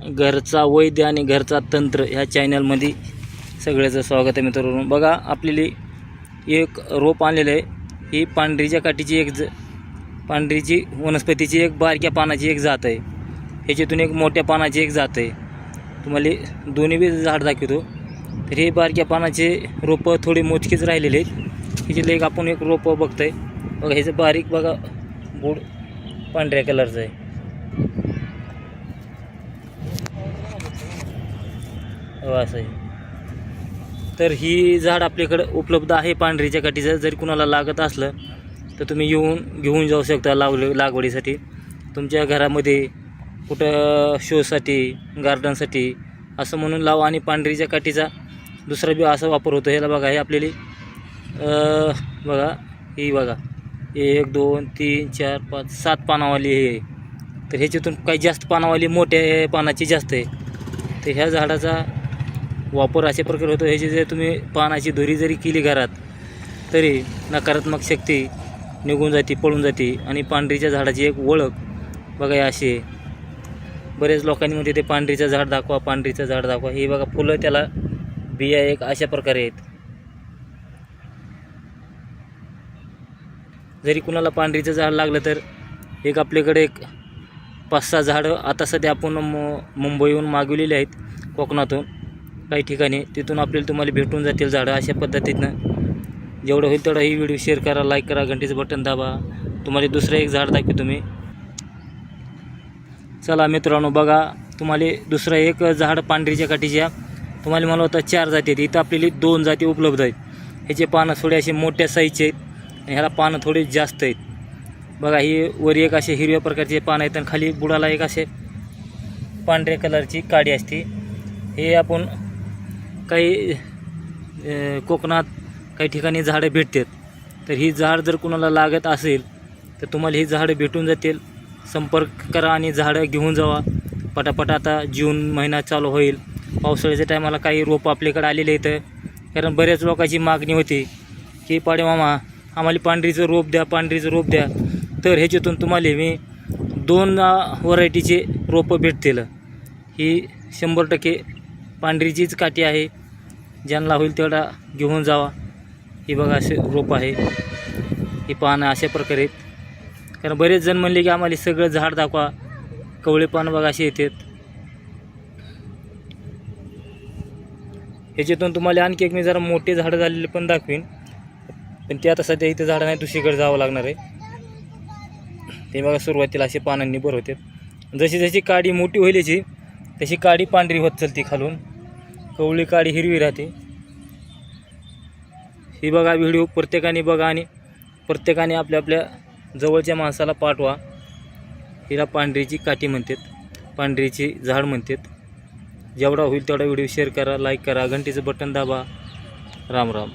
घरचा वैद्य आणि घरचा तंत्र ह्या चॅनलमध्ये सगळ्याचं स्वागत आहे मित्रांनो. बघा आपलेली एक रोप आणलेलं आहे. ही पांढरीच्या काठीची एक ज पांढरीची वनस्पतीची एक बारक्या पानाची एक जात आहे. ह्याच्यातून एक मोठ्या पानाची एक जात आहे. तुम्हाला दोन्ही बी झाड दाखवतो. तर हे बारक्या पानाचे रोपं थोडे मोजकेच राहिलेले आहेत. ह्याच्यातलं एक आपण एक रोपं बघतोय. बघा ह्याचं बारीक बघा बोर्ड पांढऱ्या कलरचं आहे. हो, असं आहे. तर ही झाड आपल्याकडं उपलब्ध आहे पांढरीच्या काठीचं. जरी कुणाला लागत असलं तर तुम्ही येऊन घेऊन जाऊ शकता लावले लागवडीसाठी. तुमच्या घरामध्ये कुठं शोसाठी गार्डनसाठी असं म्हणून लावा. आणि पांढरीच्या काठीचा दुसरा बी असा वापर होतो. ह्याला बघा हे आपल्याला बघा ही बघा. एक दोन तीन चार पाच सात पानावाली हे. आहे. तर ह्याच्यातून काही जास्त पानावाली मोठ्या पानाची जास्त आहे. तर ह्या झाडाचा वापर अशा प्रकारे होतो ह्याची जर तुम्ही पानाची दोरी जरी केली घरात तरी नकारात्मक शक्ती निघून जाते पळून जाते. आणि पांढरीच्या झाडाची एक ओळख बघा अशी आहे. बरेच लोकांनी म्हणते ते पांढरीचं झाड दाखवा पांढरीचं झाड दाखवा. हे बघा फुलं त्याला बिया एक अशा प्रकारे आहेत. जरी कुणाला पांढरीचं झाड लागलं तर एक आपल्याकडे एक पाच सहा झाडं आता सध्या आपण मु मुंबईहून मागवलेली आहेत कोकणातून. काही ठिकाणी. तिथून आपल्याला तुम्हाला भेटून जातील झाडं अशा पद्धतीनं. जेवढं होईल तेवढं ही व्हिडिओ शेअर करा लाईक करा घंटीचं बटन दाबा. तुम्हाला दुसरं एक झाड दाखवे तुम्ही चला मित्रांनो बघा तुम्हाला दुसरं एक झाड पांढरीच्या काठीच्या तुम्हाला मला होतं चार जाती आहेत. इथं आपल्याला दोन जाती उपलब्ध आहेत. ह्याचे पानं थोडे असे मोठ्या साईजचे आहेत आणि ह्याला पानं थोडे जास्त आहेत. बघा ही वर एक असे हिरव्या प्रकारचे पानं आहेत आणि खाली बुडाला एक असे पांढऱ्या कलरची काडी असते. हे आपण काही कोकणात काही ठिकाणी झाडं भेटतात. तर ही झाड जर कुणाला लागत असेल तर तुम्हाला ही झाडं भेटून जातील. संपर्क करा आणि झाडं घेऊन जावा. पटापट आता जून महिना चालू होईल. पावसाळ्याच्या टायमाला काही रोपं आपल्याकडे आलेले आहेत. कारण बऱ्याच लोकांची मागणी होती की पाडे मामा आम्हाला पांढरीचं रोप द्या पांढरीचं रोप द्या. तर ह्याच्यातून तुम्हाला मी दोन व्हरायटीचे रोपं भेटतील. ही शंभर टक्के पांढरीचीच काठी आहे. ज्यांना होईल तेवढा घेऊन जावा. ही बघा असे रोप आहे. ही पानं अशा प्रकारे आहेत. कारण बरेच जण म्हणले की आम्हाला सगळं झाड दाखवा. कवळे पानं बघा असे येतात. ह्याच्यातून तुम्हाला आणखी एक मी जरा मोठे झाडं झालेले पण दाखवीन. पण ते आता सध्या इथं झाडं नाही दुसरीकडे जावं लागणार आहे. ते बघा सुरुवातीला असे पानांनी भर होते. जशी जशी काडी मोठी होईल याची तशी काडी पांढरी होत चालते खालून. कवळी काडी हिरवी राहते. ही बघा व्हिडिओ प्रत्येकाने बघा आणि प्रत्येकाने आपल्या आपल्या जवळच्या माणसाला पाठवा. हिला पांढरीची काठी म्हणतात पांढरीची झाड म्हणतात. जेवढा होईल तेवढा व्हिडिओ शेअर करा लाईक करा घंटीचं बटन दाबा. राम राम.